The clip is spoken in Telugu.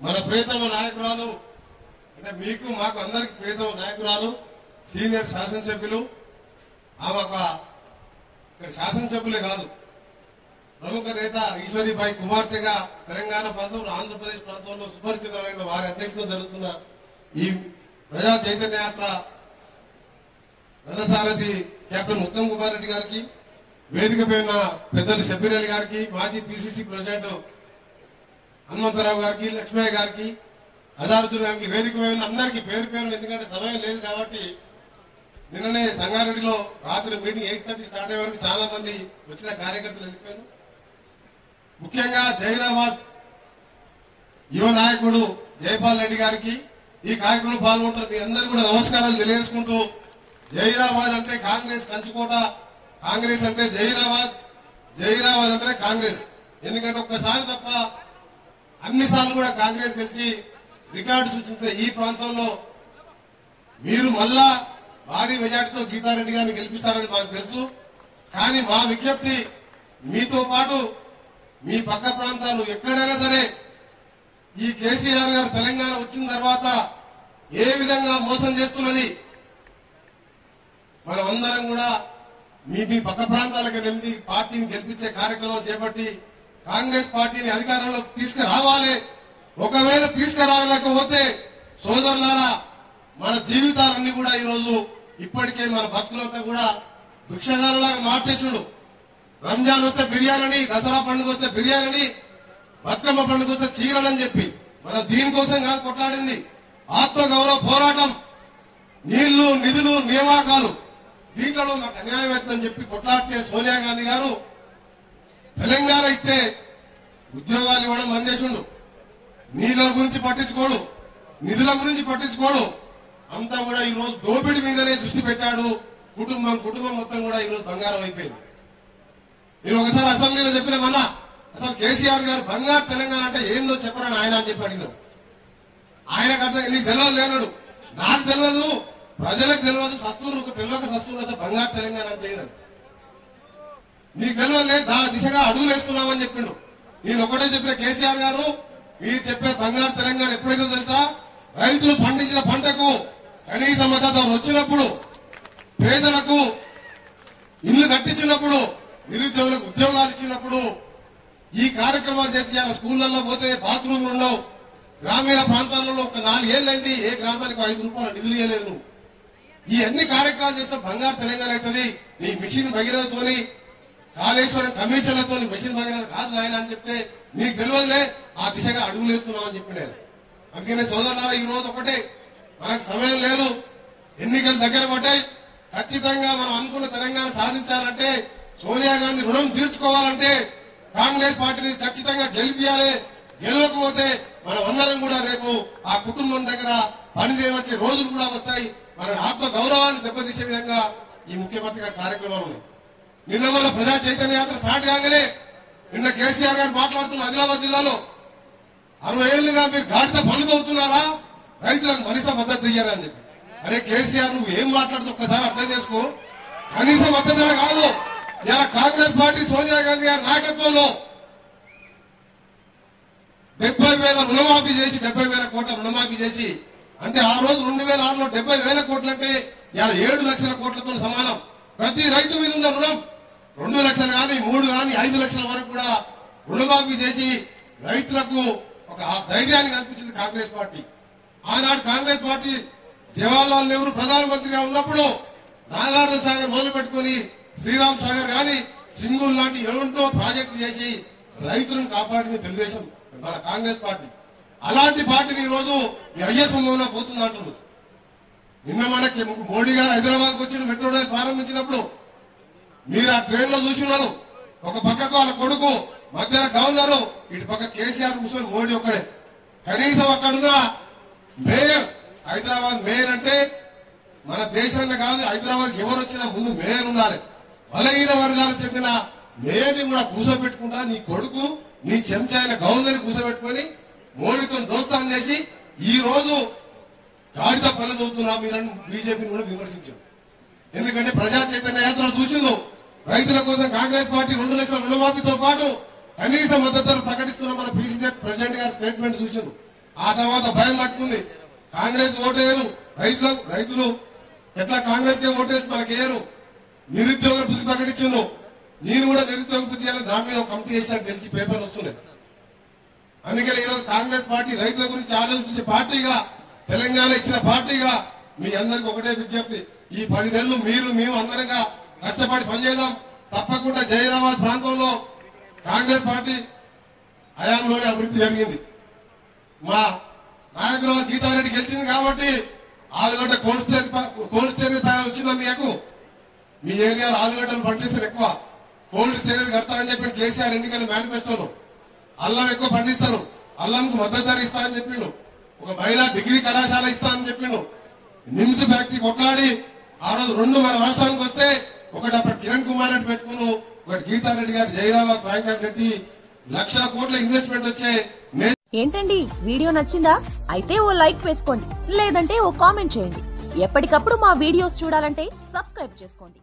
మన ప్రియతమ నాయకురాలు అంటే మీకు మాకు అందరికి ప్రియతమ నాయకురాలు సీనియర్ శాసనసభ్యులు. ఆమె ఒక ఇక్కడ శాసనసభ్యులే కాదు. ప్రముఖ నేత ఈశ్వరిబాయి కుమార్తెగా తెలంగాణ ప్రాంతంలో ఆంధ్రప్రదేశ్ ప్రాంతంలో సుపరిచితమైన వారి అధ్యక్షతన జరుగుతున్న ఈ ప్రజా చైతన్య యాత్ర రథసారథి కెప్టెన్ ఉత్తమ్ కుమార్ రెడ్డి గారికి వేదికపై ఉన్న పెద్దలు షబ్బీర్ అలీ గారికి మాజీ పిసిసి ప్రెసిడెంట్ హనుమంతరావు గారికి లక్ష్మయ్య గారికి అదారుతులు గారికి వేదిక ఉన్న అందరికీ పేరు పేరు ఎందుకంటే సమయం లేదు కాబట్టి నిన్ననే సంగారెడ్డిలో రాత్రి మీటింగ్ ఎయిట్ థర్టీ స్టార్ట్ అయ్యే వరకు చాలా మంది వచ్చిన కార్యకర్తలు వెళ్ళిపోయారు. ముఖ్యంగా జహీరాబాద్ యువ నాయకుడు జైపాల్ రెడ్డి గారికి ఈ కార్యక్రమంలో పాల్గొంటున్న మీ అందరూ కూడా నమస్కారాలు తెలియజేసుకుంటూ జైరాబాద్ అంటే కాంగ్రెస్ కంచుకోట కాంగ్రెస్ అంటే జైరాబాద్ జైరాబాద్ అంటే కాంగ్రెస్. ఎందుకంటే ఒక్కసారి తప్ప అన్నిసార్లు కూడా కాంగ్రెస్ గెలిచి రికార్డు సృష్టించిన ఈ ప్రాంతంలో మీరు మళ్ళా భారీ మెజార్టీతో గీతారెడ్డి గారిని గెలిపిస్తారని మాకు తెలుసు. కానీ మా విజ్ఞప్తి మీతో పాటు మీ పక్క ప్రాంతాలు ఎక్కడైనా సరే ఈ కేసీఆర్ గారు తెలంగాణ వచ్చిన తర్వాత ఏ విధంగా మోసం చేస్తున్నది మనమందరం కూడా మీ మీ పక్క ప్రాంతాలకు వెళ్ళి పార్టీని గెలిపించే కార్యక్రమం చేపట్టి కాంగ్రెస్ పార్టీని అధికారంలో తీసుకురావాలి. ఒకవేళ తీసుకురాలేకపోతే సోదరులారా మన జీవితాలన్నీ కూడా ఈరోజు ఇప్పటికే మన భక్తులంతా కూడా భిక్షగారులాగా మార్చేసుడు. రంజాన్ వస్తే బిర్యానీ దసరా పండుగ వస్తే బిర్యానీ బతుకమ్మ పండుగ వస్తే చీరలని చెప్పి మనం దీనికోసం కాదు కొట్లాడింది. ఆత్మగౌరవ పోరాటం. నీళ్ళు నిధులు నియామకాలు దీంట్లో నాకు అన్యాయం అవుతుందని చెప్పి కొట్లాడితే సోనియా గాంధీ గారు తెలంగాణ ఇస్తే ఉద్యోగాలు ఇవ్వడం మందేశుండు నీళ్ళ గురించి పట్టించుకోడు. నిధుల గురించి పట్టించుకోడు. అంతా కూడా ఈ రోజు దోపిడి మీదనే దృష్టి పెట్టాడు. కుటుంబం కుటుంబం మొత్తం కూడా ఈ రోజు బంగారం అయిపోయింది. నేను ఒకసారి అసెంబ్లీలో చెప్పిన మన అసలు కేసీఆర్ గారు బంగారు తెలంగాణ అంటే ఏందో చెప్పరని ఆయన అని చెప్పి అడిగినాం. ఆయనకు అర్థం నీకు తెలియదు లేనాడు. నాకు తెలియదు. ప్రజలకు తెలియదు సస్తూరు తెలియక సస్తూరు అసలు బంగారు తెలంగాణ అంటే ఏందని నీకు తెలియదే దాని దిశగా అడుగులు వేస్తున్నామని చెప్పిండు. నేను ఒకటే చెప్పిన కేసీఆర్ గారు మీరు చెప్పే బంగారు తెలంగాణ ఎప్పుడైతే తెలుసా? రైతులు పండించిన పంటకు కనీస మద్దతు వచ్చినప్పుడు పేదలకు ఇల్లు కట్టించినప్పుడు నిరుద్యోగులకు ఉద్యోగాలు ఇచ్చినప్పుడు ఈ కార్యక్రమాలు చేసి స్కూళ్ళల్లో పోతే బాత్రూమ్లు ఉండవు. గ్రామీణ ప్రాంతాలలో ఒక నాలుగేళ్ళైంది ఏ గ్రామానికి ఐదు రూపాయలు నిధులు ఇవ్వలేదు. ఈ అన్ని కార్యక్రమాలు చేస్తే బంగారు తెలంగాణ అవుతుంది. నీ మిషన్ భగీరథతోని కాళేశ్వరం కమిషన్లతో మిషన్ భగీరథ కాదు ఆయన అని చెప్తే నీకు తెలియదులే ఆ దిశగా అడుగులు వేస్తున్నావు అని చెప్పి నేను. అందుకనే సోదరులారా ఈ రోజు ఒకటే. మనకు సమయం లేదు. ఎన్నికలు దగ్గర పడ్డాయి. ఖచ్చితంగా మనం అనుకున్న తెలంగాణ సాధించాలంటే సోనియా గాంధీ రుణం తీర్చుకోవాలంటే కాంగ్రెస్ పార్టీని ఖచ్చితంగా గెలిపియాలి. గెలవకపోతే మనం అందరం కూడా రేపు ఆ కుటుంబం దగ్గర పని చేయవచ్చే రోజులు కూడా వస్తాయి. మన ఆత్మ గౌరవాన్ని దెబ్బతీసే విధంగా ఈ ముఖ్యమంత్రి గారి కార్యక్రమాలు ఉన్నాయి. నిన్న మన ప్రజా చైతన్య యాత్ర స్టార్ట్ కాగానే నిన్న కేసీఆర్ గారు మాట్లాడుతున్న ఆదిలాబాద్ జిల్లాలో అరవై ఏళ్ళుగా మీరు ఘాటుతో పనులు తవ్వుతున్నారా రైతులకు కనీస మద్దతు ఇయ్యారా అని చెప్పి. అరే కేసీఆర్ నువ్వు ఏం మాట్లాడుతూ ఒక్కసారి అర్థం చేసుకో. కనీస మద్దతు కాదు. ఇలా కాంగ్రెస్ పార్టీ సోనియా గాంధీ గారి నాయకత్వంలో డెబ్బై వేల రుణమాఫీ చేసి డెబ్బై వేల కోట్ల రుణమాఫీ చేసి అంటే ఆ రోజు రెండు వేల ఆరులో డెబ్బై వేల కోట్లు అంటే ఇలా ఏడు లక్షల కోట్లతో సమానం. ప్రతి రైతు మీద ఉన్న రుణం రెండు లక్షలు కానీ మూడు కానీ ఐదు లక్షల వరకు కూడా రుణమాఫీ చేసి రైతులకు ఒక ధైర్యాన్ని కల్పించింది కాంగ్రెస్ పార్టీ. ఆనాడు కాంగ్రెస్ పార్టీ జవహర్లాల్ నెహ్రూ ప్రధానమంత్రిగా ఉన్నప్పుడు నాగార్జున సాగర్ మొదలు పెట్టుకుని శ్రీరామ్ సాగర్ కానీ సింగూర్ లాంటి ఎన్నో ప్రాజెక్టు చేసి రైతులను కాపాడింది తెలుగుదేశం కాంగ్రెస్ పార్టీ. అలాంటి పార్టీని ఈరోజు రోజు అయ్యే పోతుంది అంటున్నారు. నిన్న మనకి మోడీ గారు హైదరాబాద్కి వచ్చిన మెట్రో రైలు ప్రారంభించినప్పుడు మీరు ఆ ట్రైన్లో చూసినారు ఒక పక్కకు వాళ్ళ కొడుకు మధ్యలో గవర్నరు ఇటు పక్క కేసీఆర్ కూర్చొని మోడీ ఒక్కడే. కనీసం అక్కడున్న మేయర్ హైదరాబాద్ మేయర్ అంటే మన దేశాన్ని కాదు హైదరాబాద్ ఎవరు వచ్చినా ముందు మేయర్ ఉండాలి. బలహీన వర్గాలకు చెందిన మేయర్ని కూడా కూసోబెట్టుకుంటా నీ కొడుకు నీ చెంచా అయిన గవర్నర్ని మోడీతో దోస్తాం చేసి ఈ రోజు గాడితో పనులు చదువుతున్నా మీరని బీజేపీని కూడా విమర్శించారు ఎందుకంటే ప్రజా చైతన్య యాత్ర చూసిండు రైతుల కోసం కాంగ్రెస్ పార్టీ రెండు లక్షల రుణమాఫీతో పాటు కనీస మద్దతును ప్రకటిస్తున్న మన పీసీసీ ప్రెసిడెంట్ గారి స్టేట్మెంట్ చూసిండు ఆ తర్వాత భయం పట్టుకుంది. కాంగ్రెస్ ఓటేయరు. రైతులు రైతులు ఎట్లా కాంగ్రెస్ కే ఓటేసి మనకి వేయరు నిరుద్యోగ బుద్ధి ప్రకటించిండు నేను కూడా నిరుద్యోగ బుద్ధి చేయాలని దాని మీద ఒక కమిటీ చేసినట్టు తెలిసి పేపర్లు వస్తున్నాయి. అందుకని ఈరోజు కాంగ్రెస్ పార్టీ రైతుల గురించి ఆలోచించే పార్టీగా తెలంగాణ ఇచ్చిన పార్టీగా మీ అందరికి ఒకటే విజ్ఞప్తి. ఈ పది నెలలు మీరు మేము అందరంగా కష్టపడి పనిచేద్దాం. తప్పకుండా జైరాబాద్ ప్రాంతంలో కాంగ్రెస్ పార్టీ హయాంలోనే అభివృద్ధి జరిగింది. మా నాయకురావు గీతారెడ్డి గెలిచింది కాబట్టి ఆలుగడ్డ కోల్డ్ స్టోరేజ్ పా- కోల్డ్ స్టోరేజ్ ప్యానల్ వచ్చిందా మీకు? మీ ఏరియాలో ఆలుగడ్డలు పండిస్తారు ఎక్కువ. కోల్డ్ స్టోరేజ్ కడతారని చెప్పి కేసీఆర్ ఎన్నికల మేనిఫెస్టోలో అల్లం ఎక్కువ పండిస్తారు. అల్లంకు మద్దతు ధర ఇస్తా అని చెప్పిండు. ఒక మహిళా డిగ్రీ కళాశాల ఇస్తా అని చెప్పిండు. నిమ్స్ ఫ్యాక్టరీ కొట్లాడి ఆ రోజు రెండు మన రాష్ట్రానికి వస్తే ఒకటి అప్పుడు కిరణ్ కుమార్ రెడ్డి పెట్టుకును ఒకటి గీతారెడ్డి గారు జయరాబాద్ ప్రాంకారెడ్డి రెడ్డి. లక్షల కోట్ల ఇన్వెస్ట్మెంట్ వచ్చే ఏంటండి? వీడియో నచ్చిందా? అయితే ఓ లైక్ వేసుకోండి. లేదంటే ఓ కామెంట్ చేయండి. ఎప్పటికప్పుడు మా వీడియోస్ చూడాలంటే సబ్స్క్రైబ్ చేసుకోండి.